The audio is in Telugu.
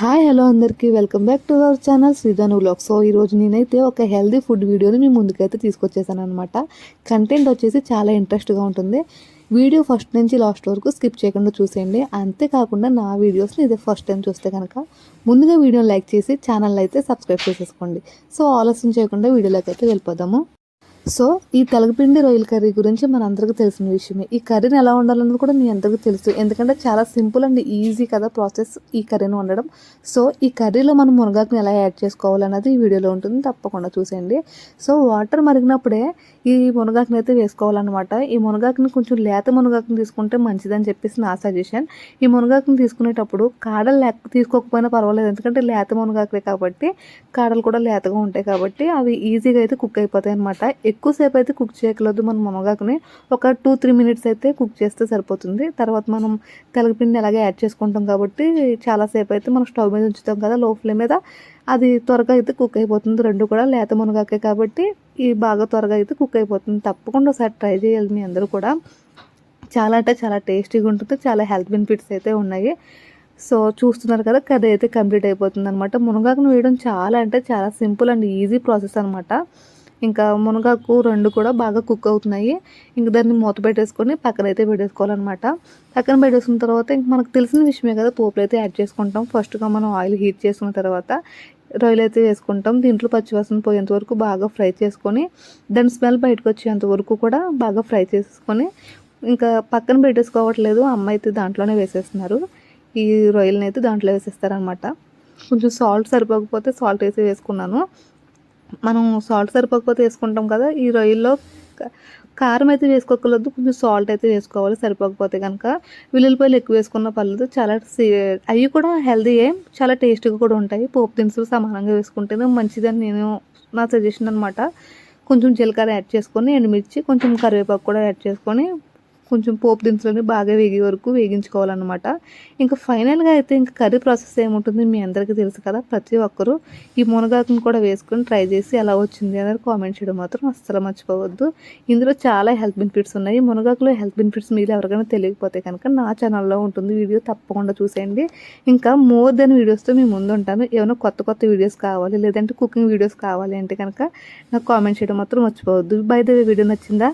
హాయ్ హలో అందరికీ. Welcome back to our channel Sridhanu vlog so ఈరోజు నేనైతే ఒక హెల్దీ ఫుడ్ వీడియోని మీ ముందుకైతే తీసుకొచ్చేసాను అనమాట కంటెంట్ వచ్చేసి చాలా ఇంట్రెస్ట్గా ఉంటుంది. వీడియో ఫస్ట్ నుంచి లాస్ట్ వరకు స్కిప్ చేయకుండా చూసేయండి. అంతేకాకుండా నా వీడియోస్ని ఇదే ఫస్ట్ టైం చూస్తే కనుక ముందుగా వీడియోని లైక్ చేసి ఛానల్ అయితే సబ్స్క్రైబ్ చేసేసుకోండి. సో ఆలస్యం చేయకుండా వీడియోలోకి అయితే వెళ్ళిపోదాము. సో ఈ తెలగపిండి రొయ్యల కర్రీ గురించి మనందరికీ తెలిసిన విషయమే. ఈ కర్రీని ఎలా వండాలన్నది కూడా మీ అందరికీ తెలుసు. ఎందుకంటే చాలా సింపుల్ అండ్ ఈజీ కదా ప్రాసెస్ ఈ కర్రీని వండడం. సో ఈ కర్రీలో మనం మునగాకుని ఎలా యాడ్ చేసుకోవాలన్నది ఈ వీడియోలో ఉంటుంది. తప్పకుండా చూసేయండి. సో వాటర్ మరిగినప్పుడే ఈ మునగాకుని అయితే వేసుకోవాలన్నమాట. ఈ మునగాకుని కొంచెం లేత మునగాకుని తీసుకుంటే మంచిదని చెప్పేసి నా సజెషన్. ఈ మునగాకుని తీసుకునేటప్పుడు కాడలు లేక తీసుకోకపోయినా పర్వాలేదు. ఎందుకంటే లేత మునగాకులే కాబట్టి కాడలు కూడా లేతగా ఉంటాయి కాబట్టి అవి ఈజీగా అయితే కుక్ అయిపోతాయి అనమాట ఎక్కువసేపు అయితే కుక్ చేయకలేదు మనం మునగాకుని. ఒక టూ త్రీ మినిట్స్ అయితే కుక్ చేస్తే సరిపోతుంది. తర్వాత మనం తెలగపిండి అలాగే యాడ్ చేసుకుంటాం కాబట్టి చాలాసేపు అయితే మనం స్టవ్ మీద ఉంచుతాం కదా లో ఫ్లేమ్ మీద. అది త్వరగా అయితే కుక్ అయిపోతుంది. రెండు కూడా లేత మునగాకే కాబట్టి ఈ బాగా త్వరగా అయితే కుక్ అయిపోతుంది. తప్పకుండా ఒకసారి ట్రై చేయాలి మీ అందరూ కూడా. చాలా అంటే చాలా టేస్టీగా ఉంటుంది. చాలా హెల్త్ బెనిఫిట్స్ అయితే ఉన్నాయి. సో చూస్తున్నారు కదా కర్రీ అయితే కంప్లీట్ అయిపోతుంది అనమాట మునగాకును వేయడం చాలా అంటే చాలా సింపుల్ అండ్ ఈజీ ప్రాసెస్ అనమాట ఇంకా మునగాకు రెండు కూడా బాగా కుక్ అవుతున్నాయి. ఇంక దాన్ని మూత పెట్టేసుకొని పక్కన అయితే పెట్టేసుకోవాలన్నమాట. పక్కన పెట్టేసుకున్న తర్వాత ఇంక మనకు తెలిసిన విషయమే కదా పోపులు అయితే యాడ్ చేసుకుంటాం. ఫస్ట్గా మనం ఆయిల్ హీట్ చేసుకున్న తర్వాత రొయ్యలు అయితే వేసుకుంటాం. దీంట్లో పచ్చివాసన పోయేంత వరకు బాగా ఫ్రై చేసుకొని దాని స్మెల్ బయటకు వచ్చేంత వరకు కూడా బాగా ఫ్రై చేసుకొని ఇంకా పక్కన పెట్టేసుకోవట్లేదు. అమ్మ అయితే దాంట్లోనే వేసేస్తున్నారు. ఈ రొయ్యలని అయితే దాంట్లో వేసేస్తారనమాట కొంచెం సాల్ట్ సరిపోకపోతే సాల్ట్ వేసి వేసుకున్నాను. మనం సాల్ట్ సరిపోకపోతే వేసుకుంటాం కదా ఈ రొయ్యల్లో కారం అయితే వేసుకోకూడదు కొంచెం సాల్ట్ అయితే వేసుకోవాలి సరిపోకపోతే కనుక వెల్లుల్లిపాయలు ఎక్కువ వేసుకున్న పర్లేదు చాలా అవి కూడా హెల్దీయే చాలా టేస్ట్గా కూడా ఉంటాయి. పోపు దినుసులు సమానంగా వేసుకుంటేనే మంచిదని నేను నా సజెషన్ అనమాట కొంచెం జీలకర్ర యాడ్ చేసుకొని ఎండుమిర్చి కొంచెం కరివేపాకు కూడా యాడ్ చేసుకొని కొంచెం పోపు దినుసులని బాగా వేగే వరకు వేగించుకోవాలన్నమాట. ఇంకా ఫైనల్గా అయితే ఇంకా కర్రీ ప్రాసెస్ ఏముంటుంది మీ అందరికీ తెలుసు కదా? ప్రతి ఒక్కరూ ఈ మునగాకుని కూడా వేసుకొని ట్రై చేసి ఎలా వచ్చింది అనేది కామెంట్ చేయడం మాత్రం అస్సలు మర్చిపోవద్దు. ఇందులో చాలా హెల్త్ బెనిఫిట్స్ ఉన్నాయి. మునగాకులో హెల్త్ బెనిఫిట్స్ మీరు ఎవరికైనా తెలియకపోతే కనుక నా ఛానల్లో ఉంటుంది వీడియో తప్పకుండా చూసేయండి. ఇంకా మోర్ దెన్ వీడియోస్తో మీ ముందు ఉంటాను. ఏమైనా కొత్త కొత్త వీడియోస్ కావాలి లేదంటే కుకింగ్ వీడియోస్ కావాలి అంటే కనుక నాకు కామెంట్ చేయడం మాత్రం మర్చిపోవద్దు. బై ద వీడియో నచ్చిందా?